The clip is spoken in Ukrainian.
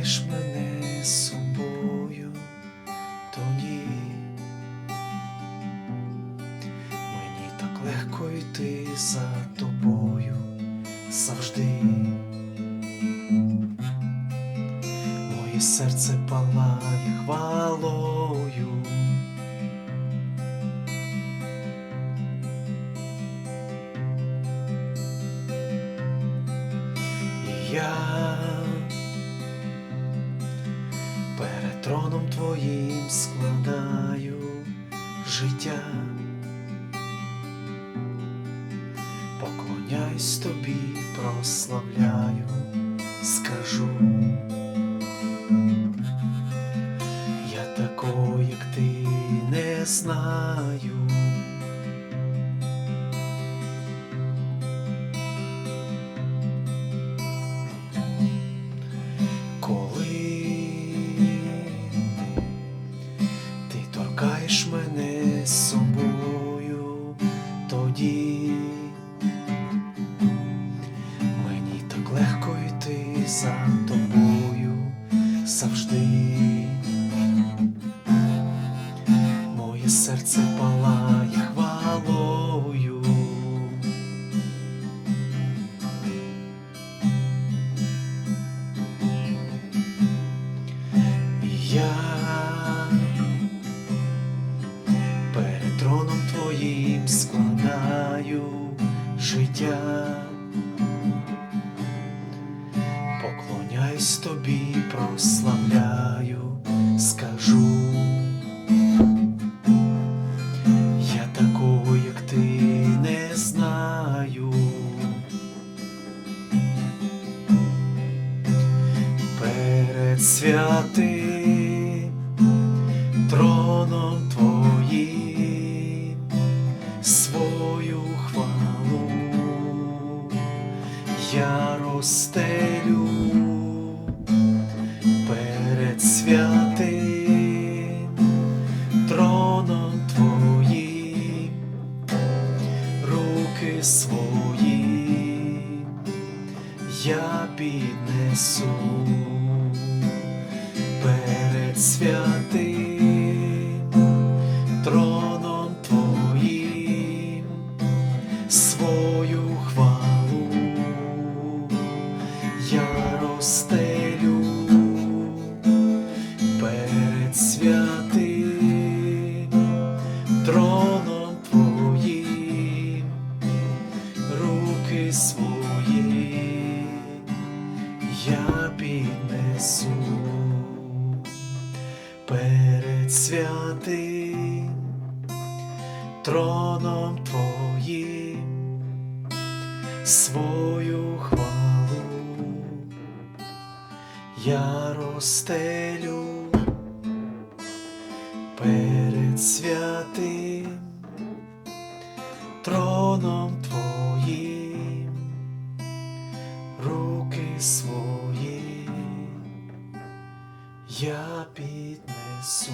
торкаєш мене собою, тоді мені так легко йти за тобою завжди. Моє серце палає хвалою. І я троном твоїм складаю життя, поклоняюсь тобі, прославляю, скажу. Я такого, як ти, не знаю. Торкаєш мене собою, тоді мені так легко йти за тобою завжди. Моє серце поклоняюсь тобі, прославляю, скажу. Я такого, як ти, не знаю. перед святим троном твоїм свою хвалу я розстелю я піднесу перед святим троном твоїм свою хвалу. Я розстелю перед святим троном твоїм руки свої перед святим троном Твоїм свою хвалу я розстелю перед святим троном Твоїм. я піднесу.